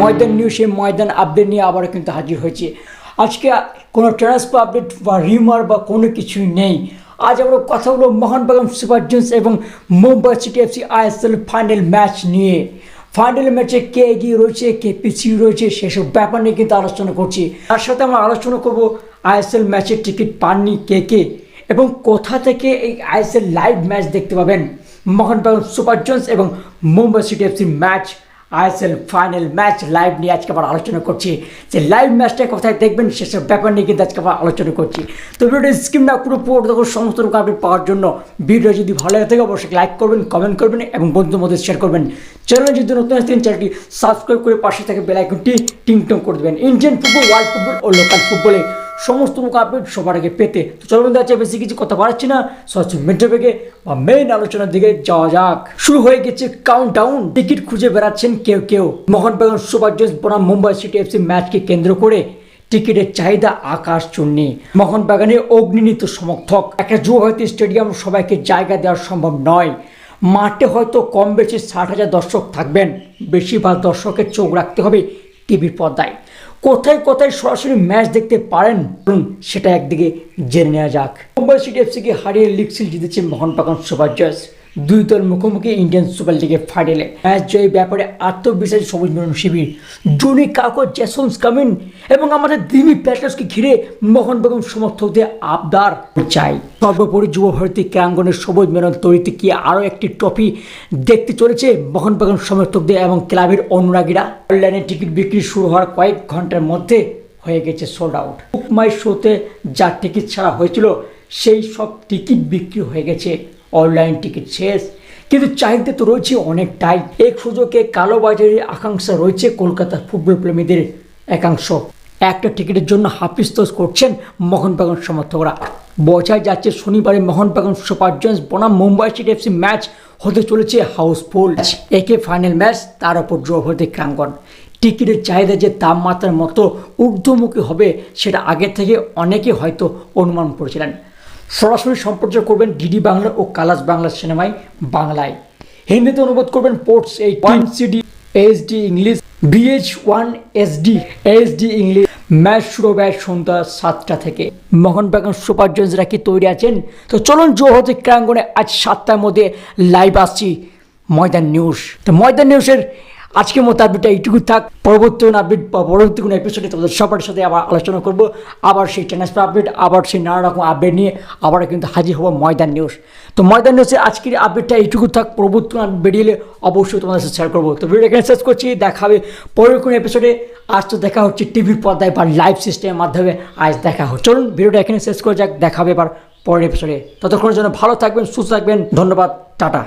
ময়দান নিউজে ময়দান আপডেট নিয়ে আবারও কিন্তু হাজির হয়েছে। আজকে কোনো ট্রান্সফার আপডেট বা রিমার বা কোনো কিছুই নেই। আজ আমরা কথা বলব মোহনবাগান সুপার জায়ান্টস এবং Mumbai City FC ISL final match নিয়ে। ফাইনাল ম্যাচে কে এগিয়ে রয়েছে, কে পিছিয়ে রয়েছে সেসব ব্যাপার নিয়ে কিন্তু আলোচনা করছি। তার সাথে আমরা আলোচনা করব আইএসএল ম্যাচের টিকিট পাননি কে কে এবং কোথা থেকে এই আইএসএল লাইভ ম্যাচ দেখতে পাবেন। মোহনবাগান সুপার জায়ান্টস এবং Mumbai City FC match ISL final match live নিয়ে আজকে আবার আলোচনা করছি। যে লাইভ ম্যাচটা কোথায় দেখবেন, সেসব ব্যাপার নিয়ে কিন্তু আজকে আবার আলোচনা করছি। তো ভিডিওটা স্কিম না পুরো পুরো দেখো সমস্ত রকম আপডেট পাওয়ার জন্য ভিডিও যদি ভালো লাগে থাকে, অবশ্যই লাইক করবেন কমেন্ট করবেন এবং বন্ধুদের মধ্যে শেয়ার করবেন। চ্যানেলে যদি নতুন আসতেন চ্যানেলটি সাবস্ক্রাইব করে পাশে থেকে বেলাইকনটি টিং টং করে দেবেন। ইন্ডিয়ান ফুটবল ওয়ার্ল্ড ফুটবল ও লোকাল ফুটবলে সমস্ত মুখ আপডেট সবার আগে পেতে। তো চলো বন্ধু আছে বেশি কিছু কথা বাড়াচ্ছি না। সহজ মেট্রো থেকে বা মেইন আলোচনার দিকে যাওয়া যাক। শুরু হয়ে গেছে কাউন্ট ডাউন টিকিট খুঁজে বেড়াচ্ছেন কেউ কেউ। মোহনবাগান সুপার জায়ান্টস বনাম মুম্বাই সিটি এফসি ম্যাচকে কেন্দ্র করে টিকিটের চাহিদা আকাশ চুন্নি মোহনবাগানে অগ্নিনীত সমর্থক। একটা যুবভারতী স্টেডিয়াম সবাইকে জায়গা দেওয়া সম্ভব নয়। মাঠে হয়তো কম বেশি ষাট হাজার দর্শক থাকবেন। বেশিরভাগ দর্শকের চোখ রাখতে হবে টিভির পর্দায়। কোথায় কোথায় সরাসরি ম্যাচ দেখতে পারেন সেটা একদিকে জেনে নেওয়া যাক। মুম্বাই সিটি এফসিকে হারিয়ে লিগ সিল জিতেছে মোহনবাগান সুপার জায়ান্টস দুই দল মুখোমুখি ইন্ডিয়ান সুপার লিগের ফাইনালে ম্যাচ জয়ের ব্যাপারে আত্মবিশ্বাসী সবুজ মেরুন শিবির। জুনি কাকো জ্যাসন্স কামিন এবং আমাদের দিমি প্যাটার্সকে ঘিরে মোহনবাগান সমর্থকদের আবদার চাই। সর্বোপরি যুব ভারতী ক্রাঙ্গনের সবুজ মেরন তৈরিতে কি আরও একটি ট্রফি দেখতে চলেছে মোহনবাগান সমর্থকদের এবং ক্লাবের অনুরাগীরা? অনলাইনে টিকিট বিক্রি শুরু হওয়ার কয়েক ঘণ্টার মধ্যে হয়ে গেছে সোল্ড আউট বুক মাই শোতে যা টিকিট ছাড়া হয়েছিল, সেই সব টিকিট বিক্রি হয়ে গেছে। অনলাইন টিকিট শেষ। কিন্তু চাহিদা তো রয়েছে অনেকটাই। এক সুযোগে কালোবাজারের আকাঙ্ক্ষা রয়েছে কলকাতার ফুটবল প্রেমীদের একাংশ। একটা টিকিটের জন্য হাফিস্তোষ করছেন মোহনবাগান সমর্থকরা। বোঝাই যাচ্ছে শনিবারে মোহনবাগান সুপার জায়ান্টস বনাম মুম্বাই সিটি এফসি ম্যাচ হতে চলেছে হাউসফুল। একে ফাইনাল ম্যাচ, তার ওপর ড্র হতে ক্রাঙ্গন। টিকিটের চাহিদা যে তাপমাত্রার মতো ঊর্ধ্বমুখী হবে, সেটা আগে থেকে অনেকে হয়তো অনুমান করেছিলেন। সরাসরি সম্প্রচার করবেন ডিডি বাংলা ও কালাস বাংলা সিনেমায় বাংলায়। হিন্দিতে অনুবাদ করবেন পোর্টস এই one SD HD English BH one SD HD English match শুরু হবে সন্ধ্যা সাতটা থেকে। মোহনবাগান সুপার জায়ান্টসরা কি তৈরি আছেন? তো চলুন জোহতে ক্রাঙ্গনে আজ সাতটার মধ্যে লাইভ আসছি ময়দান নিউজ তো ময়দান নিউজের আজকের মতো আপডেটটা এইটুকু থাক। পরবর্তী কোনো আপডেট বা পরবর্তী কোনো এপিসোডে তোমাদের সবার সাথে আবার আলোচনা করব। আবার সেই ট্রান্সফার আপডেট আবার সেই নানা রকম আপডেট নিয়ে আবার কিন্তু হাজির হব ময়দান নিউজ তো ময়দান নিউজের আজকের আপডেটটা এইটুকু থাক। পরবর্তী বেরিয়ে এলে অবশ্যই তোমাদের সাথে শেয়ার করব। তো ভিডিও এখানে শেষ করছি। দেখা হবে পরের কোনো এপিসোডে আজ তো দেখা হচ্ছে টিভির পর্দায় বা লাইভ সিস্টেমের মাধ্যমে। আজ দেখা হচ্ছে। চলুন ভিডিওটা এখানে শেষ করে যাক। দেখা হবে এবার পরের এপিসোডে ততক্ষণের জন্য ভালো থাকবেন, সুস্থ থাকবেন। ধন্যবাদ। টাটা।